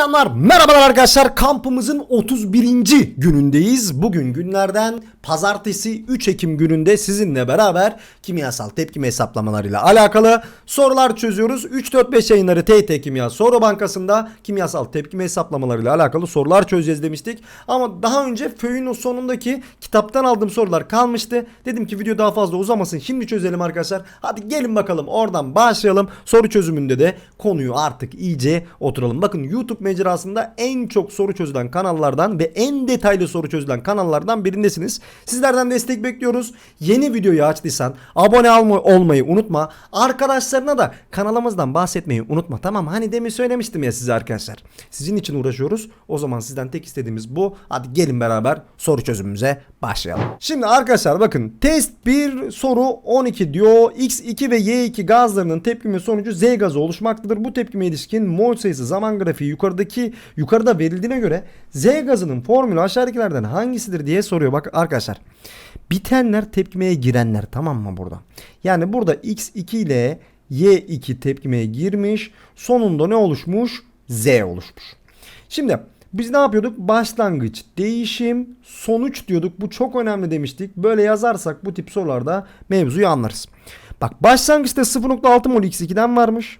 Selamlar, merhabalar arkadaşlar. Kampımızın 31. günündeyiz. Bugün günlerden pazartesi 3 Ekim gününde sizinle beraber kimyasal tepkime hesaplamalarıyla alakalı sorular çözüyoruz. 3-4-5 yayınları TYT Kimya Soru Bankası'nda kimyasal tepkime hesaplamalarıyla alakalı sorular çözeceğiz demiştik. Ama daha önce föyün sonundaki kitaptan aldığım sorular kalmıştı. Dedim ki video daha fazla uzamasın. Şimdi çözelim arkadaşlar. Hadi gelin bakalım oradan başlayalım. Soru çözümünde de konuyu artık iyice oturalım. Bakın YouTube mecrasında en çok soru çözülen kanallardan ve en detaylı soru çözülen kanallardan birindesiniz. Sizlerden destek bekliyoruz. Yeni videoyu açtıysan abone olma- olmayı unutma. Arkadaşlarına da kanalımızdan bahsetmeyi unutma. Tamam hani demin söylemiştim ya size arkadaşlar. Sizin için uğraşıyoruz. O zaman sizden tek istediğimiz bu. Hadi gelin beraber soru çözümümüze başlayalım. Şimdi arkadaşlar bakın test 1 soru 12 diyor. X2 ve Y2 gazlarının tepkime sonucu Z gazı oluşmaktadır. Bu tepkime ilişkin mol sayısı zaman grafiği yukarıdaki yukarıda verildiğine göre Z gazının formülü aşağıdakilerden hangisidir diye soruyor. Bak arkadaşlar bitenler tepkimeye girenler tamam mı burada? Yani burada X2 ile Y2 tepkimeye girmiş. Sonunda ne oluşmuş? Z oluşmuş. Şimdi biz ne yapıyorduk? Başlangıç, değişim, sonuç diyorduk. Bu çok önemli demiştik. Böyle yazarsak bu tip sorularda mevzuyu anlarız. Bak başlangıçta 0.6 mol X2'den varmış.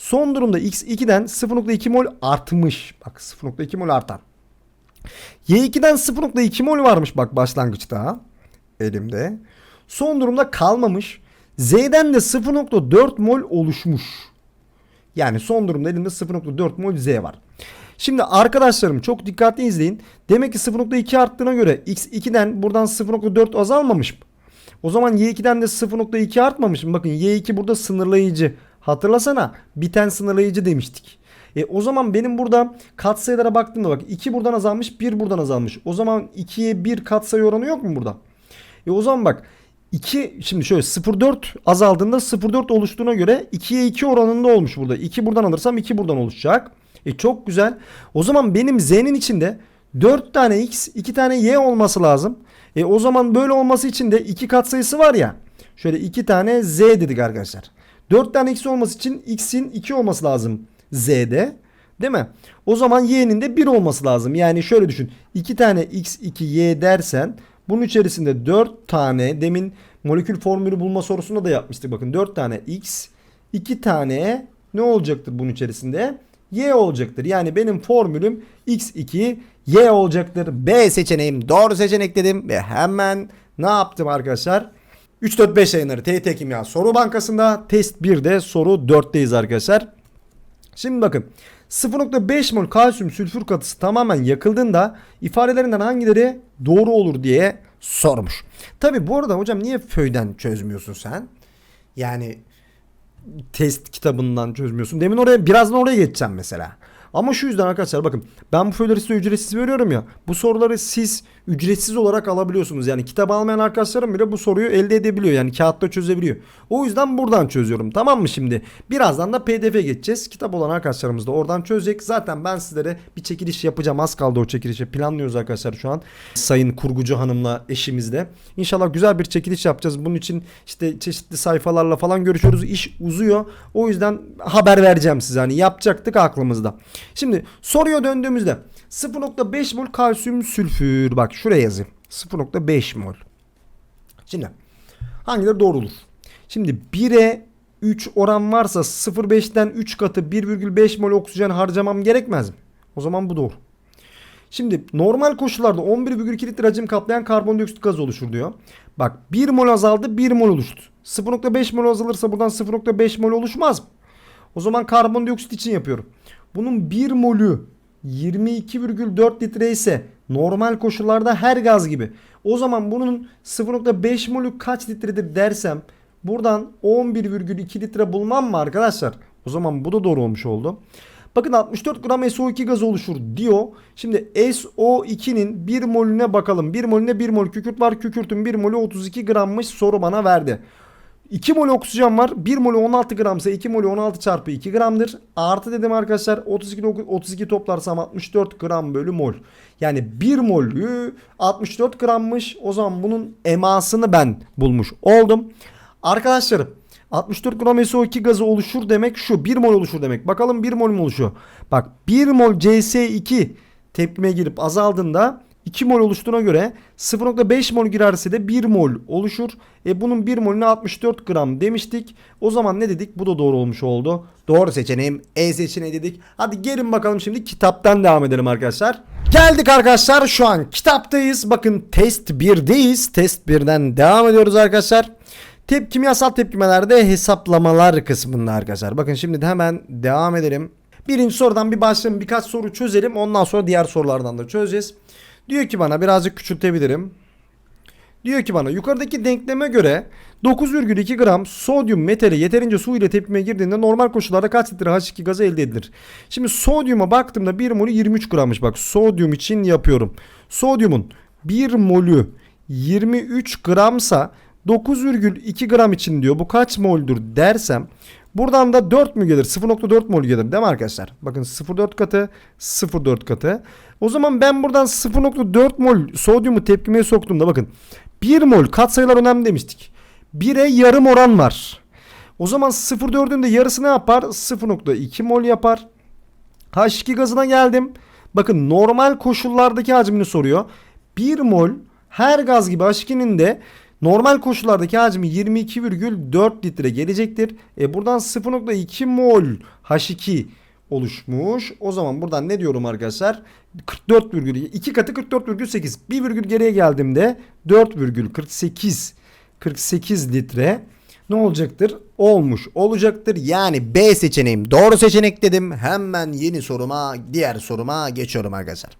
Son durumda X2'den 0.2 mol artmış. Bak 0.2 mol artar. Y2'den 0.2 mol varmış bak başlangıçta elimde. Son durumda kalmamış. Z'den de 0.4 mol oluşmuş. Yani son durumda elimde 0.4 mol Z var. Şimdi arkadaşlarım çok dikkatli izleyin. Demek ki 0.2 arttığına göre X2'den buradan 0.4 azalmamış mı? O zaman Y2'den de 0.2 artmamış mı? Bakın Y2 burada sınırlayıcı. Hatırlasana biten sınırlayıcı demiştik. E, o zaman benim burada katsayılara baktığımda bak 2 buradan azalmış 1 buradan azalmış. O zaman 2'ye 1 katsayı oranı yok mu burada? E o zaman bak 2 şimdi şöyle 0.4 azaldığında 0.4 oluştuğuna göre 2'ye 2 oranında olmuş burada. 2 buradan alırsam 2 buradan oluşacak. E çok güzel. O zaman benim z'nin içinde 4 tane x 2 tane y olması lazım. E o zaman böyle olması için de 2 katsayısı var ya. Şöyle 2 tane z dedik arkadaşlar. 4 tane x olması için x'in 2 olması lazım z'de. Değil mi? O zaman y'nin de 1 olması lazım. Yani şöyle düşün. 2 tane x 2 y dersen bunun içerisinde 4 tane demin molekül formülü bulma sorusunda da yapmıştık. Bakın 4 tane x 2 tane ne olacaktır bunun içerisinde? Y olacaktır. Yani benim formülüm x2 y olacaktır. B seçeneğim doğru seçenek dedim ve hemen ne yaptım arkadaşlar? 3-4-5 yayınları TYT Kimya Soru Bankası'nda test 1'de soru 4'teyiz arkadaşlar. Şimdi bakın 0.5 mol kalsiyum sülfür katısı tamamen yakıldığında ifadelerinden hangileri doğru olur diye sormuş. Tabi bu arada hocam niye föyden çözmüyorsun sen? Yani test kitabından çözmüyorsun. Demin oraya birazdan oraya geçeceğim mesela. Ama şu yüzden arkadaşlar bakın ben bu föyleri size ücretsiz veriyorum ya. Bu soruları siz ücretsiz olarak alabiliyorsunuz. Yani kitap almayan arkadaşlarım bile bu soruyu elde edebiliyor. Yani kağıtta çözebiliyor. O yüzden buradan çözüyorum. Tamam mı şimdi? Birazdan da pdf geçeceğiz. Kitap olan arkadaşlarımız da oradan çözecek. Zaten ben sizlere bir çekiliş yapacağım. Az kaldı o çekilişe. Planlıyoruz arkadaşlar şu an. Sayın kurgucu hanımla eşimizle. İnşallah güzel bir çekiliş yapacağız. Bunun için işte çeşitli sayfalarla falan görüşüyoruz. İş uzuyor. O yüzden haber vereceğim size. Hani yapacaktık aklımızda. Şimdi soruya döndüğümüzde 0.5 mol kalsiyum sülfür. Bak şuraya yazayım. 0.5 mol. Şimdi hangileri doğru olur? Şimdi 1'e 3 oran varsa 0.5'ten 3 katı 1,5 mol oksijen harcamam gerekmez mi? O zaman bu doğru. Şimdi normal koşullarda 11,2 litre hacim kaplayan karbondioksit gazı oluşur diyor. Bak 1 mol azaldı 1 mol oluştu. 0.5 mol azalırsa buradan 0.5 mol oluşmaz mı? O zaman karbondioksit için yapıyorum. Bunun 1 molü 22,4 litre ise normal koşullarda her gaz gibi. O zaman bunun 0.5 molü kaç litredir dersem buradan 11,2 litre bulmam mı arkadaşlar? O zaman bu da doğru olmuş oldu. Bakın 64 gram SO2 gazı oluşur diyor. Şimdi SO2'nin 1 molüne bakalım. 1 molüne 1 mol kükürt var. Kükürtün 1 molü 32 grammış soru bana verdi. 2 mol oksijen var. 1 molü 16 gramsa 2 molü 16 çarpı 2 gramdır. Artı dedim arkadaşlar 32, 32 toplarsam 64 gram bölü mol. Yani 1 molü 64 grammış. O zaman bunun emasını ben bulmuş oldum. Arkadaşlarım 64 gram SO2 gazı oluşur demek şu. 1 mol oluşur demek. Bakalım 1 mol mu oluşuyor? Bak 1 mol CS2 tepkime girip azaldığında 2 mol oluştuğuna göre 0.5 mol girerse de 1 mol oluşur. E bunun 1 molüne 64 gram demiştik. O zaman ne dedik? Bu da doğru olmuş oldu. Doğru seçeneğim E seçeneği dedik. Hadi gelin bakalım şimdi kitaptan devam edelim arkadaşlar. Geldik arkadaşlar şu an kitaptayız. Bakın test 1'deyiz. Test 1'den devam ediyoruz arkadaşlar. Tep kimyasal tepkimelerde hesaplamalar kısmında arkadaşlar. Bakın şimdi de hemen devam edelim. Birinci sorudan bir başlayalım. Birkaç soru çözelim. Ondan sonra diğer sorulardan da çözeceğiz. Diyor ki bana birazcık küçültebilirim. Diyor ki bana yukarıdaki denkleme göre 9,2 gram sodyum metali yeterince su ile tepkime girdiğinde normal koşullarda kaç litre H2 gazı elde edilir? Şimdi sodyuma baktığımda 1 molü 23 grammış. Bak sodyum için yapıyorum. Sodyumun 1 molü 23 gramsa 9,2 gram için diyor. Bu kaç moldür dersem buradan da 4 mü gelir? 0.4 mol gelir değil mi arkadaşlar? Bakın 0.4 katı 0.4 katı. O zaman ben buradan 0.4 mol sodyumu tepkimeye soktuğumda bakın 1 mol katsayılar önemli demiştik. 1'e yarım oran var. O zaman 0.4'ün de yarısı ne yapar? 0.2 mol yapar. H2 gazına geldim. Bakın normal koşullardaki hacmini soruyor. 1 mol her gaz gibi H2'nin de normal koşullardaki hacmi 22,4 litre gelecektir. E buradan 0.2 mol H2 oluşmuş. O zaman buradan ne diyorum arkadaşlar? 44,2 katı 44,8. Bir virgül geriye geldiğimde 4,48 48 litre ne olacaktır? Olmuş olacaktır. Yani B seçeneğim doğru seçenek dedim. Hemen yeni soruma, diğer soruma geçiyorum arkadaşlar.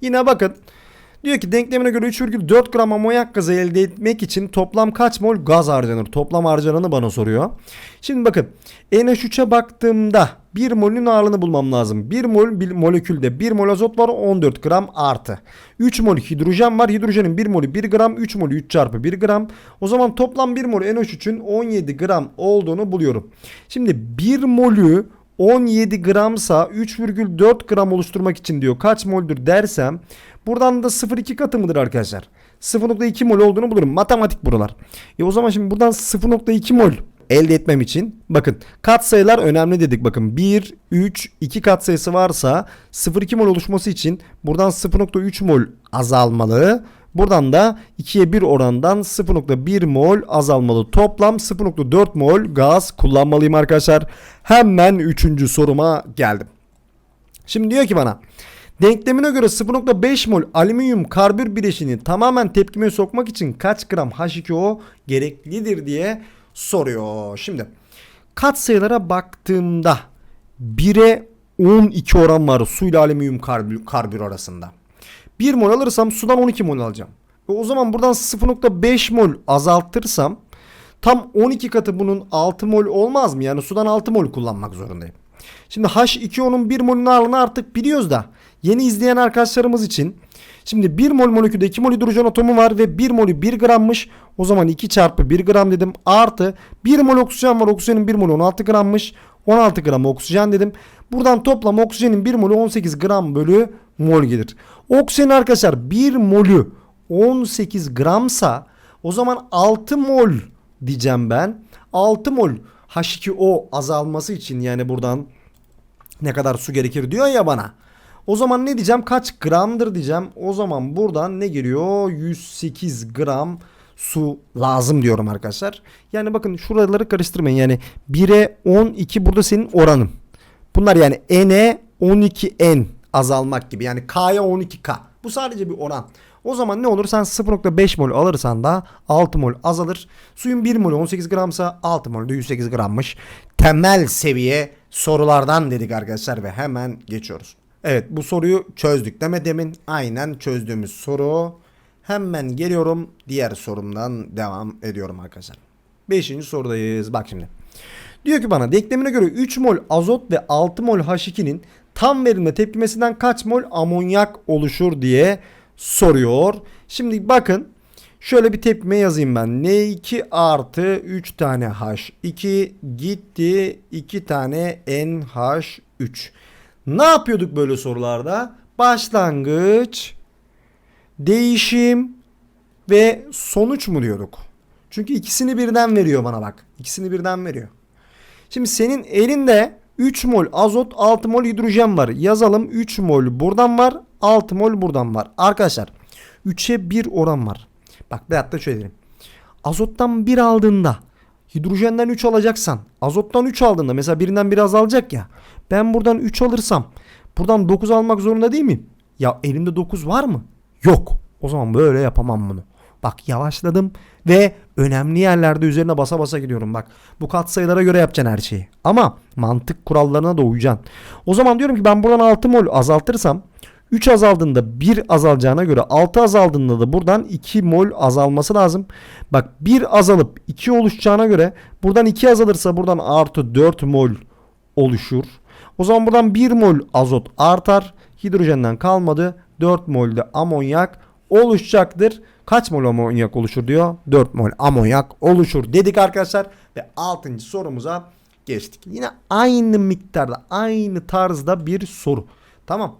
Yine bakın. Diyor ki denklemine göre 3,4 gram amonyak gazı elde etmek için toplam kaç mol gaz harcanır? Toplam harcananı bana soruyor. Şimdi bakın NH3'e baktığımda 1 molün ağırlığını bulmam lazım. 1 mol bir molekülde 1 mol azot var 14 gram artı. 3 mol hidrojen var. Hidrojenin 1 molü 1 gram 3 molü 3 çarpı 1 gram. O zaman toplam 1 mol NH3'ün 17 gram olduğunu buluyorum. Şimdi 1 molü 17 gramsa 3,4 gram oluşturmak için diyor kaç moldür dersem buradan da 0,2 katı mıdır arkadaşlar? 0,2 mol olduğunu bulurum. Matematik buralar. E o zaman şimdi buradan 0,2 mol elde etmem için bakın katsayılar önemli dedik. Bakın 1, 3, 2 katsayısı varsa 0,2 mol oluşması için buradan 0,3 mol azalmalı. Buradan da 2'ye 1 orandan 0.1 mol azalmalı. Toplam 0.4 mol gaz kullanmalıyım arkadaşlar. Hemen 3. soruma geldim. Şimdi diyor ki bana denklemine göre 0.5 mol alüminyum karbür bileşini tamamen tepkime sokmak için kaç gram H2O gereklidir diye soruyor. Şimdi katsayılara baktığımda 1'e 12 oran var suyla alüminyum karbür, karbür arasında. 1 mol alırsam sudan 12 mol alacağım. Ve o zaman buradan 0.5 mol azaltırsam tam 12 katı bunun 6 mol olmaz mı? Yani sudan 6 mol kullanmak zorundayım. Şimdi H2O'nun 1 molün ağırlığını artık biliyoruz da yeni izleyen arkadaşlarımız için Şimdi 1 mol molekülde 2 mol hidrojen atomu var ve 1 molü 1 grammış. O zaman 2 çarpı 1 gram dedim. Artı 1 mol oksijen var. Oksijenin 1 molü 16 grammış. 16 gram oksijen dedim. Buradan toplam oksijenin 1 molü 18 gram bölü mol gelir. Oksijen arkadaşlar 1 molü 18 gramsa o zaman 6 mol diyeceğim ben. 6 mol H2O azalması için yani buradan ne kadar su gerekir diyor ya bana. O zaman ne diyeceğim? Kaç gramdır diyeceğim. O zaman buradan ne geliyor? 108 gram su lazım diyorum arkadaşlar. Yani bakın şuraları karıştırmayın. Yani 1'e 12 burada senin oranın. Bunlar yani n'e 12n azalmak gibi. Yani k'ya 12k. Bu sadece bir oran. O zaman ne olur? Sen 0.5 mol alırsan da 6 mol azalır. Suyun 1 molü 18 gramsa 6 mol de 108 grammış. Temel seviye sorulardan dedik arkadaşlar ve hemen geçiyoruz. Evet bu soruyu çözdük deme demin. Aynen çözdüğümüz soru. Hemen geliyorum. Diğer sorumdan devam ediyorum arkadaşlar. Beşinci sorudayız. Bak şimdi. Diyor ki bana denklemine göre 3 mol azot ve 6 mol H2'nin tam verilme tepkimesinden kaç mol amonyak oluşur diye soruyor. Şimdi bakın şöyle bir tepkime yazayım ben. N2 artı 3 tane H2 gitti 2 tane NH3. Ne yapıyorduk böyle sorularda? Başlangıç, değişim ve sonuç mu diyorduk? Çünkü ikisini birden veriyor bana bak. İkisini birden veriyor. Şimdi senin elinde 3 mol azot 6 mol hidrojen var. Yazalım 3 mol buradan var 6 mol buradan var. Arkadaşlar 3'e 1 oran var. Bak veyahut da şöyle diyelim. Azottan 1 aldığında hidrojenden 3 alacaksan azottan 3 aldığında mesela birinden biri azalacak ya. Ben buradan 3 alırsam buradan 9 almak zorunda değil miyim? Ya elimde 9 var mı? Yok. O zaman böyle yapamam bunu. Bak yavaşladım ve önemli yerlerde üzerine basa basa gidiyorum bak. Bu katsayılara göre yapacaksın her şeyi. Ama mantık kurallarına da uyacaksın. O zaman diyorum ki ben buradan 6 mol azaltırsam 3 azaldığında 1 azalacağına göre 6 azaldığında da buradan 2 mol azalması lazım. Bak 1 azalıp 2 oluşacağına göre buradan 2 azalırsa buradan artı 4 mol oluşur. O zaman buradan 1 mol azot artar. Hidrojenden kalmadı. 4 mol de amonyak oluşacaktır. Kaç mol amonyak oluşur diyor? 4 mol amonyak oluşur dedik arkadaşlar. Ve 6. sorumuza geçtik. Yine aynı miktarda aynı tarzda bir soru. Tamam.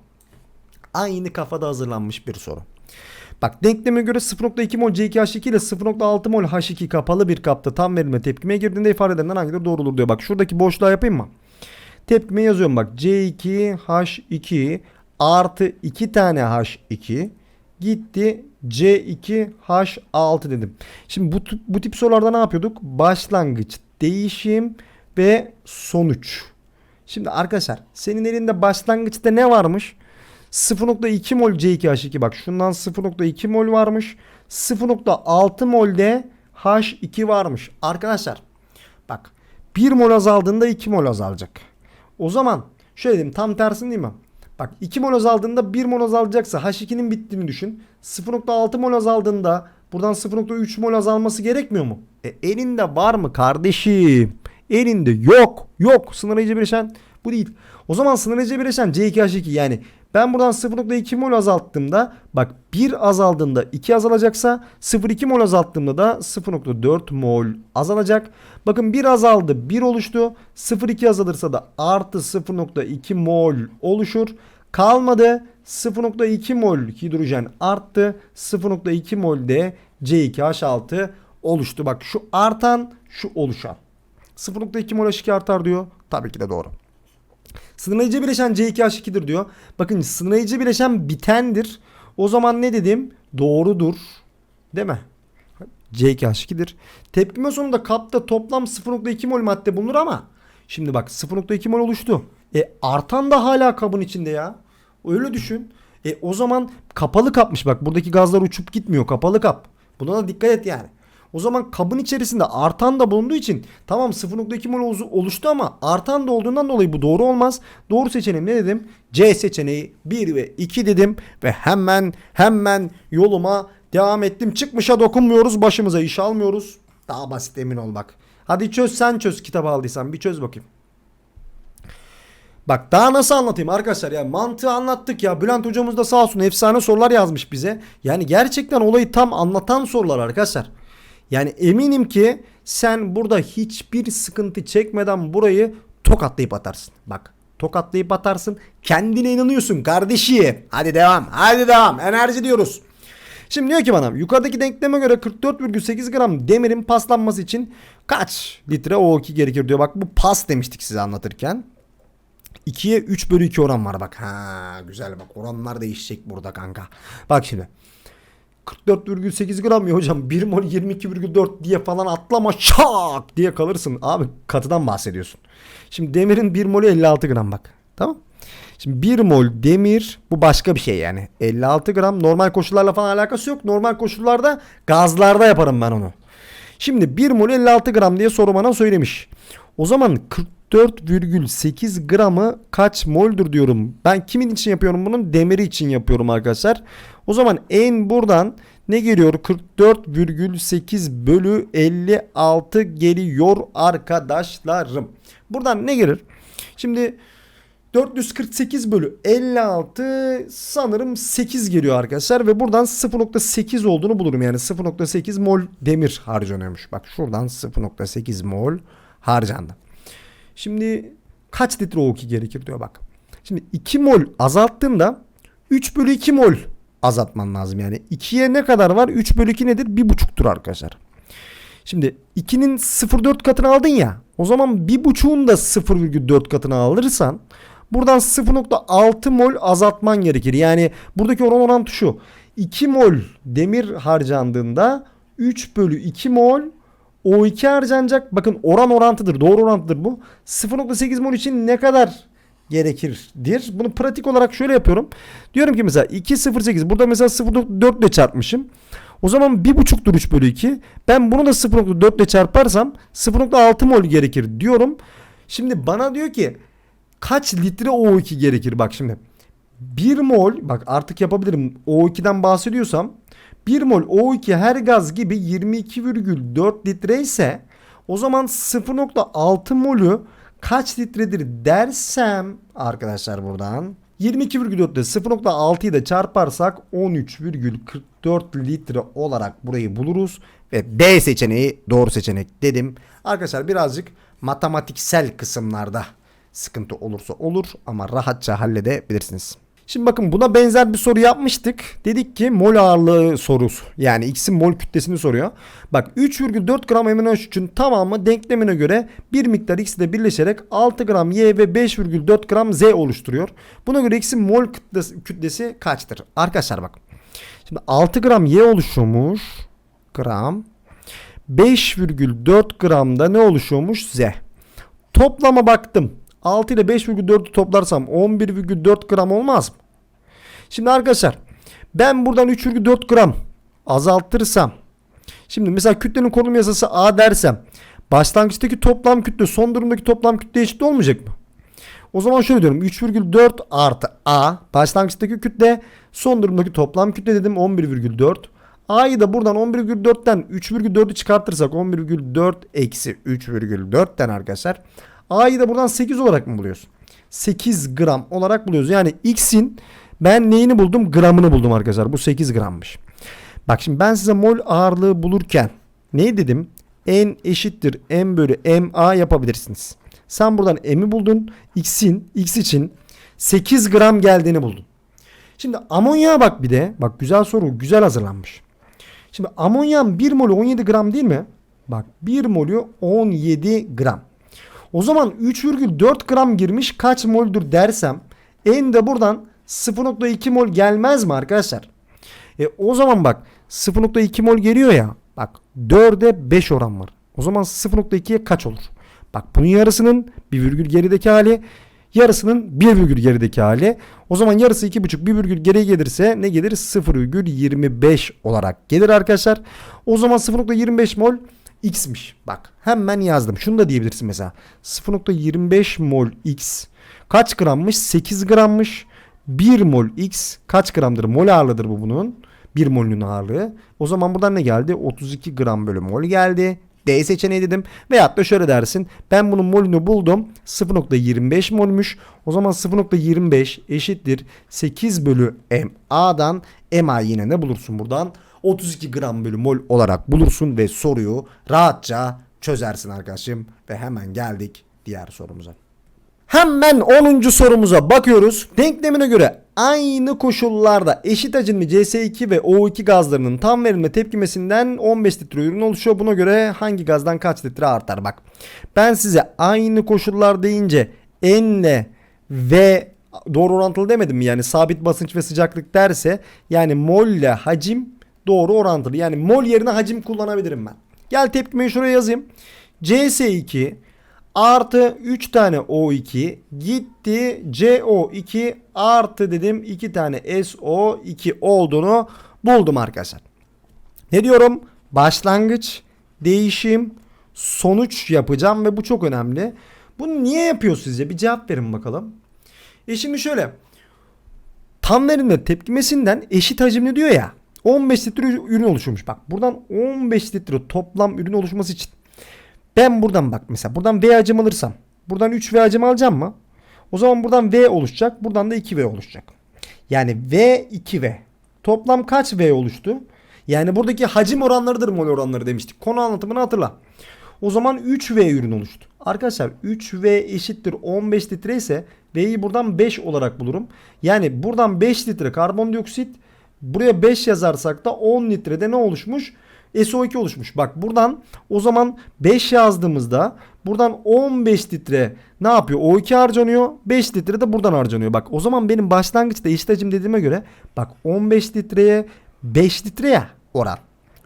Aynı kafada hazırlanmış bir soru. Bak denkleme göre 0.2 mol C2H2 ile 0.6 mol H2 kapalı bir kapta tam verilme tepkimeye girdiğinde ifadelerinden hangileri doğru olur diyor. Bak şuradaki boşluğa yapayım mı? Tepkime yazıyorum bak C2H2 artı 2 tane H2 gitti C2H6 dedim. Şimdi bu, bu tip sorularda ne yapıyorduk? Başlangıç, değişim ve sonuç. Şimdi arkadaşlar senin elinde başlangıçta ne varmış? 0.2 mol C2H2 bak şundan 0.2 mol varmış. 0.6 mol de H2 varmış. Arkadaşlar bak 1 mol azaldığında 2 mol azalacak. O zaman şöyle diyeyim tam tersini değil mi? Bak 2 mol azaldığında 1 mol azalacaksa H2'nin bittiğini düşün. 0.6 mol azaldığında buradan 0.3 mol azalması gerekmiyor mu? E, elinde var mı kardeşim? Elinde yok. Yok. Sınırlayıcı bileşen bu değil. O zaman sınırlayıcı bileşen C2H2 yani ben buradan 0.2 mol azalttığımda bak 1 azaldığında 2 azalacaksa 0.2 mol azalttığımda da 0.4 mol azalacak. Bakın 1 azaldı 1 oluştu. 0.2 azalırsa da artı 0.2 mol oluşur. Kalmadı 0.2 mol hidrojen arttı. 0.2 mol de C2H6 oluştu. Bak şu artan şu oluşan. 0.2 mol H2 artar diyor. Tabii ki de doğru. Sınırlayıcı bileşen C2H2'dir diyor. Bakın sınırlayıcı bileşen bitendir. O zaman ne dedim? Doğrudur. Değil mi? C2H2'dir. Tepkime sonunda kapta toplam 0.2 mol madde bulunur ama şimdi bak 0.2 mol oluştu. E artan da hala kabın içinde ya. Öyle düşün. E o zaman kapalı kapmış bak buradaki gazlar uçup gitmiyor kapalı kap. Buna da dikkat et yani. O zaman kabın içerisinde artan da bulunduğu için tamam 0.2 mol oluştu ama artan da olduğundan dolayı bu doğru olmaz. Doğru seçeneğim ne dedim? C seçeneği 1 ve 2 dedim ve hemen hemen yoluma devam ettim. Çıkmışa dokunmuyoruz başımıza iş almıyoruz. Daha basit emin ol bak. Hadi çöz sen çöz kitap aldıysan bir çöz bakayım. Bak daha nasıl anlatayım arkadaşlar ya mantığı anlattık ya Bülent hocamız da sağ olsun efsane sorular yazmış bize. Yani gerçekten olayı tam anlatan sorular arkadaşlar. Yani eminim ki sen burada hiçbir sıkıntı çekmeden burayı tokatlayıp atarsın. Bak tokatlayıp atarsın kendine inanıyorsun kardeşi. Hadi devam hadi devam enerji diyoruz. Şimdi diyor ki bana yukarıdaki denkleme göre 44,8 gram demirin paslanması için kaç litre O2 gerekir diyor. Bak bu pas demiştik size anlatırken. 2'ye 3 bölü 2 oran var bak. Ha güzel bak oranlar değişecek burada kanka. Bak şimdi. 44,8 gram ya hocam 1 mol 22,4 diye falan atlama şak diye kalırsın. Abi katıdan bahsediyorsun. Şimdi demirin 1 molü 56 gram bak. Tamam. Şimdi 1 mol demir bu başka bir şey yani. 56 gram normal koşullarla falan alakası yok. Normal koşullarda gazlarda yaparım ben onu. Şimdi 1 mol 56 gram diye soru bana söylemiş. O zaman 44,8 gramı kaç moldur diyorum. Ben kimin için yapıyorum bunun? Demiri için yapıyorum arkadaşlar. O zaman en buradan ne geliyor? 44,8 bölü 56 geliyor arkadaşlarım. Buradan ne gelir? Şimdi 448 bölü 56 sanırım 8 geliyor arkadaşlar ve buradan 0.8 olduğunu bulurum. Yani 0.8 mol demir harcanıyormuş. Bak şuradan 0.8 mol harcandı. Şimdi kaç litre O2 gerekir diyor bak. Şimdi 2 mol azalttığında 3 bölü 2 mol azaltman lazım yani. 2'ye ne kadar var? 3 bölü 2 nedir? 1,5'tur arkadaşlar. Şimdi 2'nin 0.4 katını aldın ya. O zaman 1.5'un da 0.4 katını alırsan buradan 0.6 mol azaltman gerekir. Yani buradaki oran orantı şu. 2 mol demir harcandığında 3 bölü 2 mol O2 harcanacak. Bakın oran orantıdır. Doğru orantıdır bu. 0.8 mol için ne kadar gerekirdir? Bunu pratik olarak şöyle yapıyorum. Diyorum ki mesela 2.08 burada mesela 0.4 ile çarpmışım. O zaman 1.5'tur 3 bölü 2. Ben bunu da 0.4 ile çarparsam 0.6 mol gerekir diyorum. Şimdi bana diyor ki kaç litre O2 gerekir? Bak şimdi 1 mol bak artık yapabilirim O2'den bahsediyorsam 1 mol O2 her gaz gibi 22,4 litre ise o zaman 0.6 molü kaç litredir dersem arkadaşlar buradan 22,4 ile 0.6'yı da çarparsak 13,44 litre olarak burayı buluruz. Ve B seçeneği doğru seçenek dedim. Arkadaşlar birazcık matematiksel kısımlarda sıkıntı olursa olur ama rahatça halledebilirsiniz. Şimdi bakın buna benzer bir soru yapmıştık. Dedik ki mol ağırlığı sorusu. Yani X'in mol kütlesini soruyor. Bak 3,4 gram MnO3'ün tamamı denklemine göre bir miktar X ile birleşerek 6 gram Y ve 5,4 gram Z oluşturuyor. Buna göre X'in mol kütlesi, kütlesi kaçtır? Arkadaşlar bak. Şimdi 6 gram Y oluşuyormuş. Gram. 5,4 gramda ne oluşuyormuş? Z. Toplama baktım. 6 ile 5,4'ü toplarsam 11,4 gram olmaz mı? Şimdi arkadaşlar ben buradan 3,4 gram azaltırsam şimdi mesela kütlenin konum yasası A dersem başlangıçtaki toplam kütle son durumdaki toplam kütle eşit olmayacak mı? O zaman şöyle diyorum 3,4 artı A başlangıçtaki kütle son durumdaki toplam kütle dedim 11,4 A'yı da buradan 11,4'ten 3,4'ü çıkartırsak 11,4 eksi 3,4'ten arkadaşlar A'yı da buradan 8 olarak mı buluyorsun? 8 gram olarak buluyoruz. Yani X'in ben neyini buldum? Gramını buldum arkadaşlar. Bu 8 grammış. Bak şimdi ben size mol ağırlığı bulurken ne dedim? N eşittir M bölü MA yapabilirsiniz. Sen buradan M'i buldun. X'in X için 8 gram geldiğini buldun. Şimdi amonya bak bir de. Bak güzel soru. Güzel hazırlanmış. Şimdi amonyan 1 molü 17 gram değil mi? Bak 1 molü 17 gram. O zaman 3,4 gram girmiş kaç moldür dersem en de buradan 0.2 mol gelmez mi arkadaşlar? E o zaman bak 0.2 mol geliyor ya. Bak 4'e 5 oran var. O zaman 0.2'ye kaç olur? Bak bunun yarısının bir virgül gerideki hali yarısının bir virgül gerideki hali. O zaman yarısı 2.5 bir virgül geriye gelirse ne gelir? 0,25 olarak gelir arkadaşlar. O zaman 0.25 mol x'miş. Bak hemen yazdım. Şunu da diyebilirsin mesela. 0.25 mol x kaç grammış? 8 grammış. 1 mol x kaç gramdır? Mol ağırlığıdır bu bunun. 1 molünün ağırlığı. O zaman buradan ne geldi? 32 gram bölü mol geldi. D seçeneği dedim. Veyahut da şöyle dersin. Ben bunun molünü buldum. 0.25 molmüş. O zaman 0.25 eşittir. 8 bölü MA'dan MA yine ne bulursun buradan? 32 gram bölü mol olarak bulursun ve soruyu rahatça çözersin arkadaşım. Ve hemen geldik diğer sorumuza. Hemen 10. sorumuza bakıyoruz. Denklemine göre aynı koşullarda eşit hacimli CS2 ve O2 gazlarının tam verilme tepkimesinden 15 litre ürün oluşuyor. Buna göre hangi gazdan kaç litre artar? Bak ben size aynı koşullar deyince N ile V doğru orantılı demedim mi? Yani sabit basınç ve sıcaklık derse yani mol ile hacim doğru orantılı. Yani mol yerine hacim kullanabilirim ben. Gel tepkimeyi şuraya yazayım. CS2 artı 3 tane O2 gitti CO2 artı dedim 2 tane SO2 olduğunu buldum arkadaşlar. Ne diyorum? Başlangıç, değişim, sonuç yapacağım ve bu çok önemli. Bunu niye yapıyor sizce? Bir cevap verin bakalım. E şimdi şöyle. Tam verimle tepkimesinden eşit hacimli diyor ya. 15 litre ürün oluşuyormuş. Bak buradan 15 litre toplam ürün oluşması için ben buradan bak mesela buradan V hacim alırsam buradan 3 V hacim alacağım mı? O zaman buradan V oluşacak. Buradan da 2 V oluşacak. Yani V 2 V. Toplam kaç V oluştu? Yani buradaki hacim oranlarıdır mol oranları demiştik. Konu anlatımını hatırla. O zaman 3V ürün oluştu. Arkadaşlar 3V eşittir 15 litre ise V'yi buradan 5 olarak bulurum. Yani buradan 5 litre karbondioksit buraya 5 yazarsak da 10 litrede ne oluşmuş? SO2 oluşmuş. Bak buradan o zaman 5 yazdığımızda buradan 15 litre ne yapıyor? O2 harcanıyor. 5 litre de buradan harcanıyor. Bak o zaman benim başlangıçta eşit hacim dediğime göre bak 15 litreye 5 litreye oran.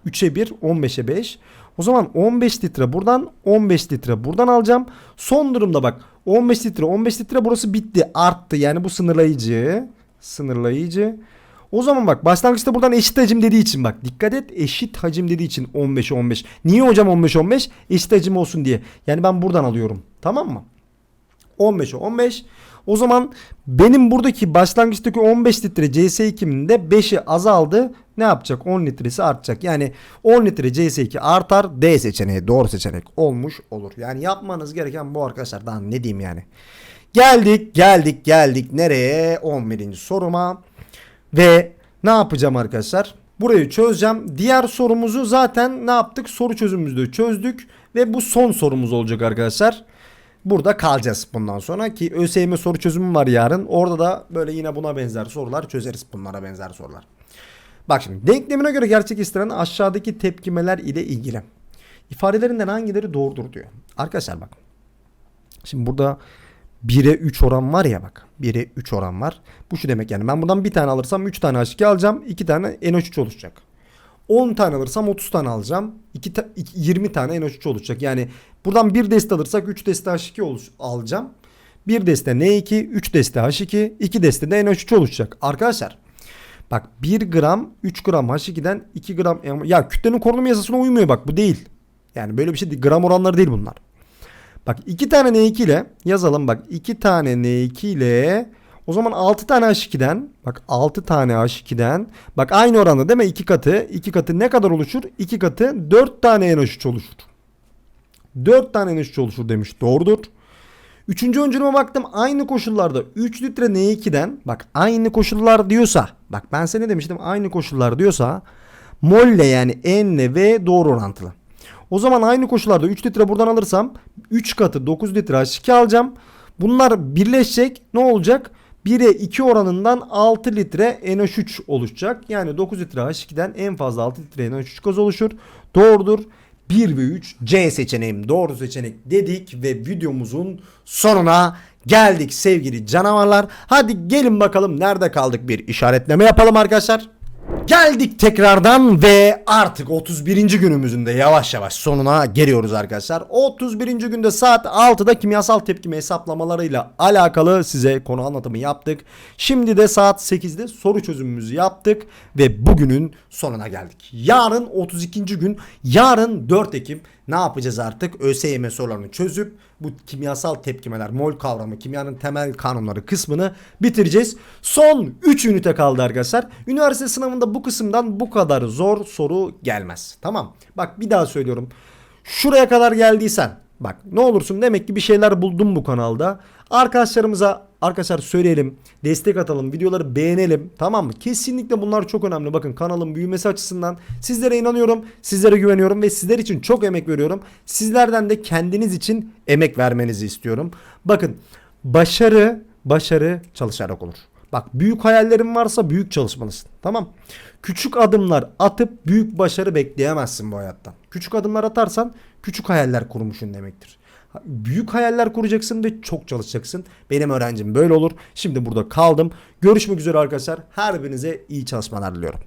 3'e 1, 15'e 5. O zaman 15 litre buradan 15 litre buradan alacağım. Son durumda bak 15 litre 15 litre burası bitti arttı. Yani bu sınırlayıcı. Sınırlayıcı. O zaman bak başlangıçta buradan eşit hacim dediği için bak dikkat et eşit hacim dediği için 15 15. Niye hocam 15 15? Eşit hacim olsun diye. Yani ben buradan alıyorum. Tamam mı? 15'e 15. O zaman benim buradaki başlangıçtaki 15 litre CS2'min de 5'i azaldı. Ne yapacak? 10 litresi artacak. Yani 10 litre CS2 artar. D seçeneği doğru seçenek olmuş olur. Yani yapmanız gereken bu arkadaşlar. Daha ne diyeyim yani. Geldik geldik geldik nereye? 11. soruma. Ve ne yapacağım arkadaşlar? Burayı çözeceğim. Diğer sorumuzu zaten ne yaptık? Soru çözümümüzde çözdük. Ve bu son sorumuz olacak arkadaşlar. Burada kalacağız bundan sonra ki ÖSYM soru çözümü var yarın. Orada da böyle yine buna benzer sorular çözeriz. Bunlara benzer sorular. Bak şimdi denklemine göre gerçek istenen aşağıdaki tepkimeler ile ilgili. İfadelerinden hangileri doğrudur diyor. Arkadaşlar bak. Şimdi burada 1'e 3 oran var ya bak. 1'e 3 oran var. Bu şu demek yani ben buradan bir tane alırsam 3 tane H2 alacağım. 2 tane NH3 oluşacak. 10 tane alırsam 30 tane alacağım. 2 ta- iki- 20 tane NH3 oluşacak. Yani buradan bir deste alırsak 3 deste H2 oluş alacağım. Bir deste N2, 3 deste H2, 2 deste de NH3 oluşacak. Arkadaşlar bak 1 gram 3 gram H2'den 2 gram ya kütlenin korunma yasasına uymuyor bak bu değil. Yani böyle bir şey değil. Gram oranları değil bunlar. Bak 2 tane N2 ile yazalım bak 2 tane N2 ile o zaman 6 tane H2'den bak 6 tane H2'den bak aynı oranda değil mi? 2 katı 2 katı ne kadar oluşur? 2 katı 4 tane NH3 oluşur. 4 tane NH3 oluşur demiş. Doğrudur. Üçüncü öncülüme baktım aynı koşullarda 3 litre N2'den bak aynı koşullar diyorsa bak ben sana demiştim aynı koşullar diyorsa molle yani N ve doğru orantılı. O zaman aynı koşullarda 3 litre buradan alırsam 3 katı 9 litre H2 alacağım. Bunlar birleşecek ne olacak? 1'e 2 oranından 6 litre NH3 oluşacak. Yani 9 litre H2'den en fazla 6 litre NH3 gaz oluşur. Doğrudur. 1 ve 3 C seçeneğim doğru seçenek dedik ve videomuzun sonuna geldik sevgili canavarlar. Hadi gelin bakalım nerede kaldık bir işaretleme yapalım arkadaşlar. Geldik tekrardan ve artık 31. günümüzün de yavaş yavaş sonuna geliyoruz arkadaşlar. 31. günde saat 6'da kimyasal tepkime hesaplamalarıyla alakalı size konu anlatımı yaptık. Şimdi de saat 8'de soru çözümümüzü yaptık ve bugünün sonuna geldik. Yarın 32. gün, yarın 4 Ekim ne yapacağız artık? ÖSYM sorularını çözüp bu kimyasal tepkimeler, mol kavramı, kimyanın temel kanunları kısmını bitireceğiz. Son 3 ünite kaldı arkadaşlar. Üniversite sınavında bu kısımdan bu kadar zor soru gelmez. Tamam. Bak bir daha söylüyorum. Şuraya kadar geldiysen bak ne olursun demek ki bir şeyler buldum bu kanalda. Arkadaşlarımıza arkadaşlar söyleyelim. Destek atalım. Videoları beğenelim. Tamam mı? Kesinlikle bunlar çok önemli. Bakın kanalın büyümesi açısından sizlere inanıyorum. Sizlere güveniyorum ve sizler için çok emek veriyorum. Sizlerden de kendiniz için emek vermenizi istiyorum. Bakın başarı başarı çalışarak olur. Bak büyük hayallerin varsa büyük çalışmalısın. Tamam. Küçük adımlar atıp büyük başarı bekleyemezsin bu hayattan. Küçük adımlar atarsan küçük hayaller kurmuşsun demektir. Büyük hayaller kuracaksın ve çok çalışacaksın. Benim öğrencim böyle olur. Şimdi burada kaldım. Görüşmek üzere arkadaşlar. Her birinize iyi çalışmalar diliyorum.